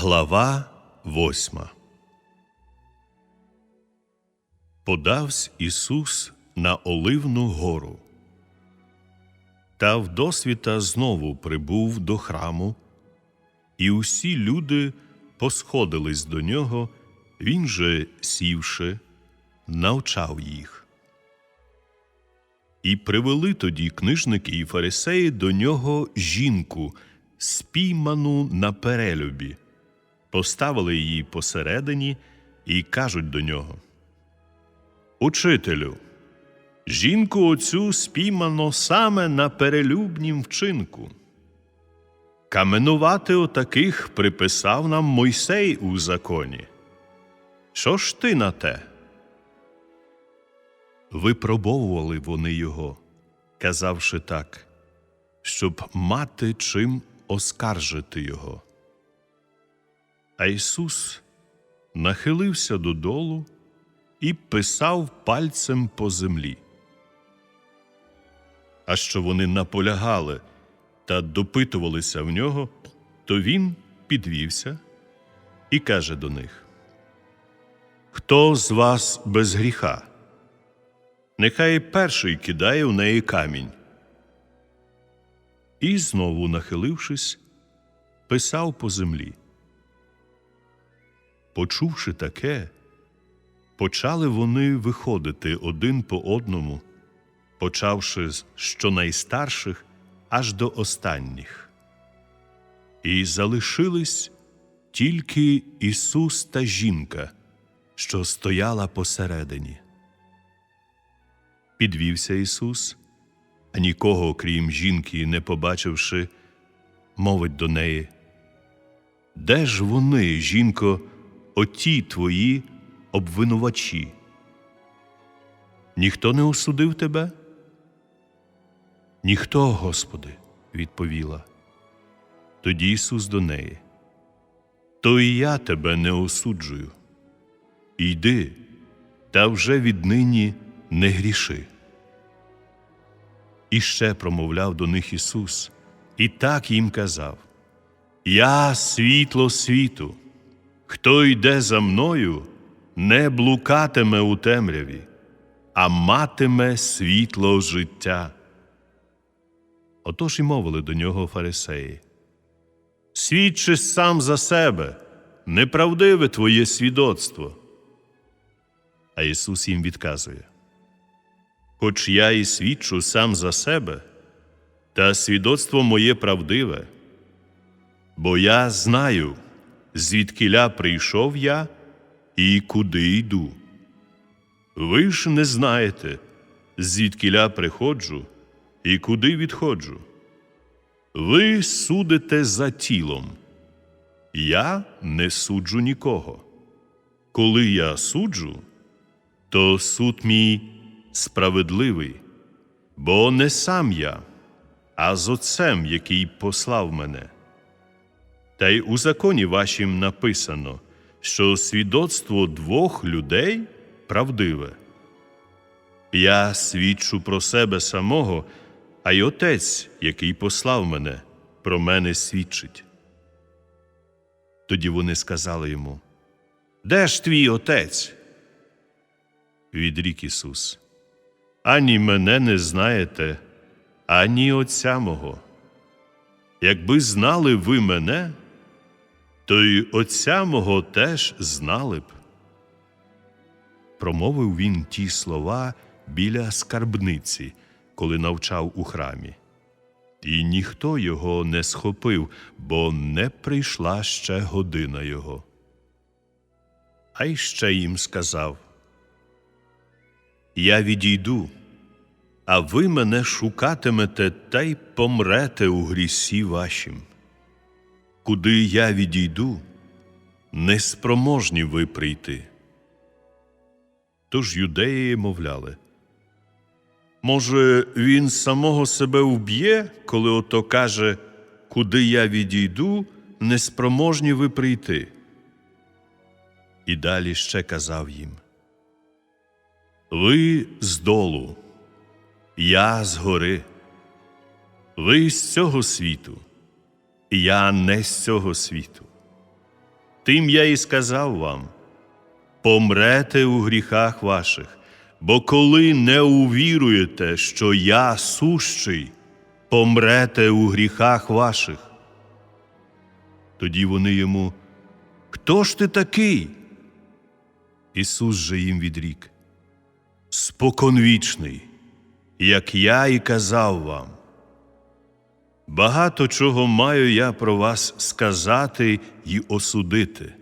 Глава восьма Подавсь Ісус на Оливну гору. Та вдосвіта знову прибув до храму, і усі люди посходились до нього, він же, сівши, навчав їх. І привели тоді книжники і фарисеї до нього жінку, спійману на перелюбі, поставили її посередині і кажуть до нього: Учителю, жінку оцю спіймано саме на перелюбнім вчинку. Каменувати отаких приписав нам Мойсей у законі. Що ж ти на те? Випробовували вони його, казавши так, щоб мати чим оскаржити його. А Ісус нахилився додолу і писав пальцем по землі. А що вони наполягали та допитувалися в нього, то він підвівся і каже до них: Хто з вас без гріха? Нехай перший кидає в неї камінь. І знову, нахилившись, писав по землі. Почувши таке, почали вони виходити один по одному, почавши з щонайстарших аж до останніх. І залишились тільки Ісус та жінка, що стояла посередині. Підвівся Ісус, а нікого, крім жінки, не побачивши, мовить до неї: Де ж вони, жінко, оті твої обвинувачі? Ніхто не осудив тебе? Ніхто, Господи, відповіла. Тоді Ісус до неї. То і я тебе не осуджую. Йди, та вже віднині не гріши. І ще промовляв до них Ісус, і так їм казав: Я світло світу, хто йде за мною, не блукатиме у темряві, а матиме світло життя. Отож і мовили до нього фарисеї. Свідчи сам за себе, неправдиве твоє свідоцтво. А Ісус їм відказує Хоч я і свідчу сам за себе, та свідоцтво моє правдиве, бо я знаю, звідкиля прийшов я і куди йду. Ви ж не знаєте, звідкиля приходжу і куди відходжу. Ви судите за тілом, я не суджу нікого. Коли я суджу, то суд мій справедливий, бо не сам я, а з Отцем, який послав мене. Та й у законі вашім написано, що свідоцтво двох людей правдиве. Я свідчу про себе самого, а й Отець, який послав мене, про мене свідчить. Тоді вони сказали йому: Де ж твій отець? Відрік Ісус. Ані мене не знаєте, ані Отця мого. Якби знали ви мене, то й Отця мого теж знали б. Промовив він ті слова біля скарбниці, коли навчав у храмі. І ніхто його не схопив, бо не прийшла ще година його. А й ще їм сказав Я відійду, а ви мене шукатимете та й помрете у грісі вашім. Куди я відійду, неспроможні ви прийти. Тож юдеї мовляли. Може, він самого себе вб'є, коли ото каже, куди я відійду, неспроможні ви прийти. І далі ще казав їм: Ви здолу, я згори, ви з цього світу, я не з цього світу. Тим я і сказав вам: помрете у гріхах ваших, бо коли не увіруєте, що я сущий, помрете у гріхах ваших. Тоді вони йому, Хто ж ти такий? Ісус же їм відрік. Споконвічний, як я і казав вам. Багато чого маю я про вас сказати й осудити.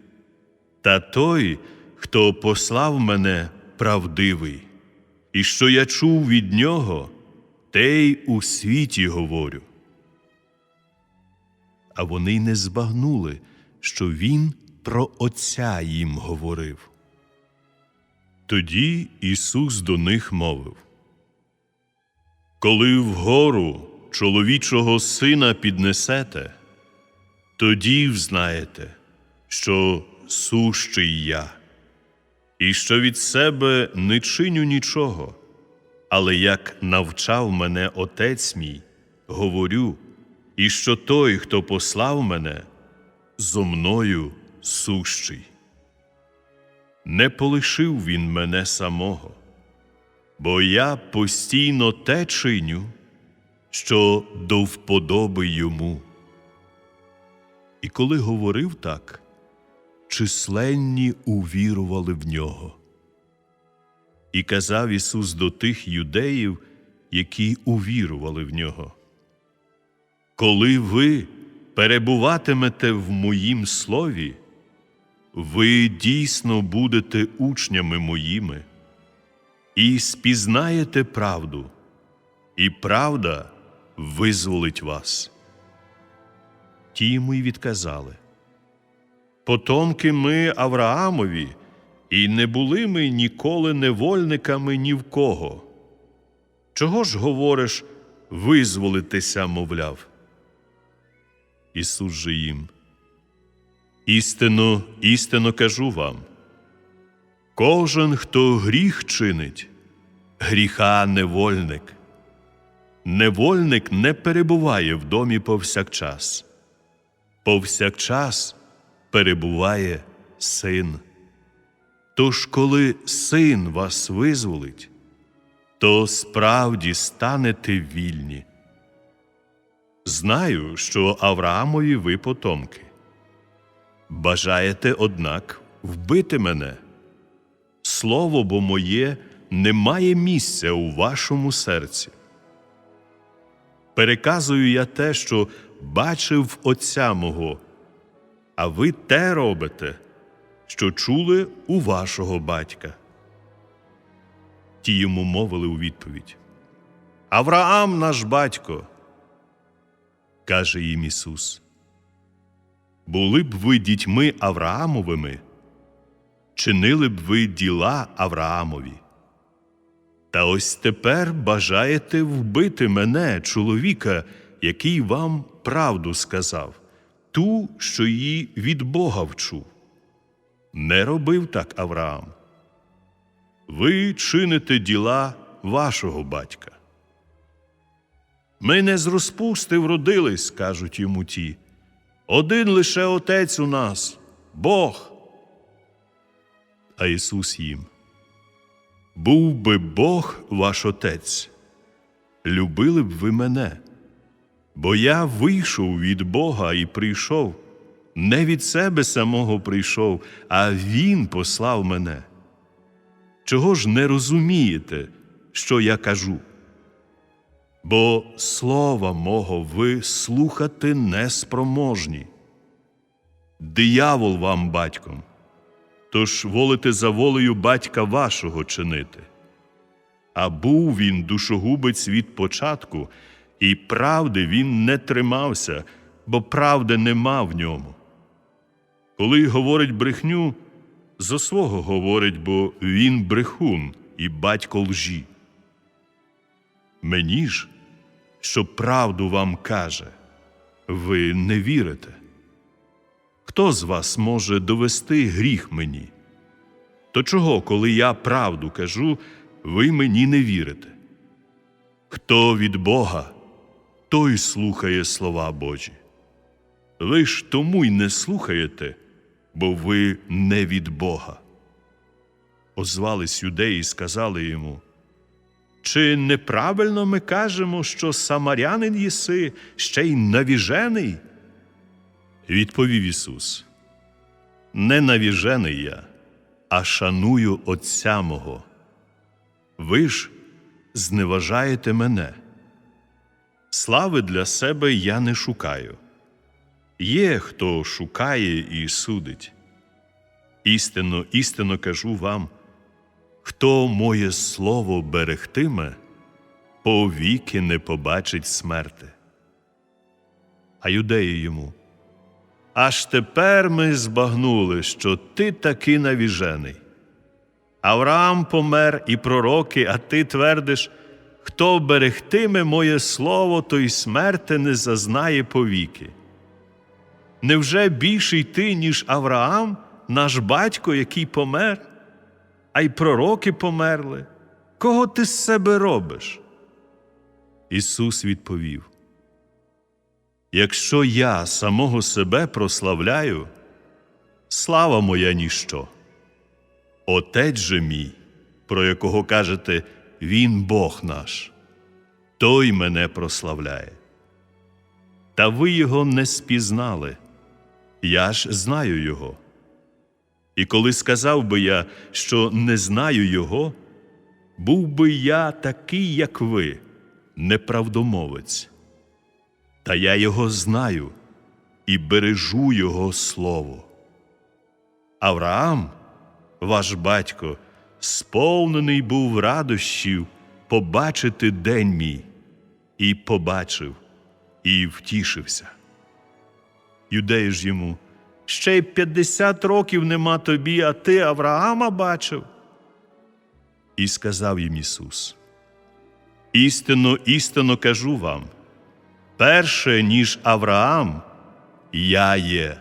Та той, хто послав мене, правдивий, і що я чув від нього, те й у світі говорю. А вони й не збагнули, що він про Отця їм говорив. Тоді Ісус до них мовив Коли вгору чоловічого сина піднесете, тоді взнаєте, що сущий я, і що від себе не чиню нічого, але як навчав мене Отець мій, говорю, і що той, хто послав мене, зо мною сущий. Не полишив він мене самого, бо я постійно те чиню, що до вподоби йому. І коли говорив так, численні увірували в нього. І казав Ісус до тих юдеїв, які увірували в нього. Коли ви перебуватимете в моїм слові, ви дійсно будете учнями моїми і спізнаєте правду, і правда визволить вас. Ті йому й відказали Потомки ми Авраамові, і не були ми ніколи невольниками ні в кого. Чого ж говориш, визволитися, мовляв? Ісус же їм. Істинно, істинно кажу вам. Кожен, хто гріх чинить, гріха невольник. Невольник не перебуває в домі повсякчас. Повсякчас перебуває син. Тож, коли син вас визволить, то справді станете вільні. Знаю, що Авраамові ви потомки. Бажаєте, однак, вбити мене. Слово бо моє не має місця у вашому серці. Переказую я те, що бачив Отця мого, а ви те робите, що чули у вашого батька. Ті йому мовили у відповідь Авраам наш батько. Каже їм Ісус. Були б ви дітьми Авраамовими, чинили б ви діла Авраамові. Та ось тепер бажаєте вбити мене, чоловіка, який вам правду сказав, ту, що її від Бога вчув. Не робив так Авраам. Ви чините діла вашого батька. Ми не з розпусти вродились, кажуть йому ті. Один лише Отець у нас, Бог. А Ісус їм. Був би Бог ваш Отець, любили б ви мене, бо я вийшов від Бога і прийшов, не від себе самого прийшов, а Він послав мене. Чого ж не розумієте, що я кажу? Бо слова мого ви слухати неспроможні. Диявол вам батьком, тож волите за волею батька вашого чинити. А був він душогубець від початку, і правди він не тримався, бо правди нема в ньому. Коли говорить брехню, зо свого говорить, бо він брехун і батько лжі. Мені ж, що правду вам каже, ви не вірите. Хто з вас може довести гріх мені? То чого, коли я правду кажу, ви мені не вірите? Хто від Бога, той слухає слова Божі. Ви ж тому й не слухаєте, бо ви не від Бога. Озвались юдеї і сказали йому, чи неправильно ми кажемо, що самарянин єси, ще й навіжений? Відповів Ісус: Не навіжений я, а шаную Отця мого. Ви ж зневажаєте мене. Слави для себе я не шукаю. Є, хто шукає і судить. Істинно, істинно кажу вам, хто моє слово берегтиме, повіки не побачить смерти. А юдеї йому. Аж тепер ми збагнули, що ти таки навіжений. Авраам помер і пророки, а ти твердиш, хто берегтиме моє слово, той смерти не зазнає повіки. Невже більший ти, ніж Авраам, наш батько, який помер, а й пророки померли? Кого ти з себе робиш? Ісус відповів: Якщо я самого себе прославляю, слава моя ніщо. Отець же мій, про якого кажете, Він Бог наш, той мене прославляє. Та ви його не спізнали, я ж знаю його. І коли сказав би я, що не знаю його, був би я такий, як ви, неправдомовець. Та я його знаю і бережу його слово. Авраам, ваш батько, сповнений був радощів побачити день мій, і побачив, і втішився. Юдеї ж йому, ще й п'ятдесят років нема тобі, а ти Авраама бачив. І сказав їм Ісус: Істинно, істинно кажу вам, перше, ніж Авраам, я є.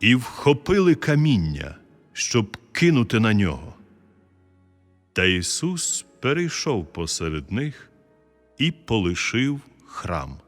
І вхопили каміння, щоб кинути на нього. Та Ісус перейшов посеред них і полишив храм.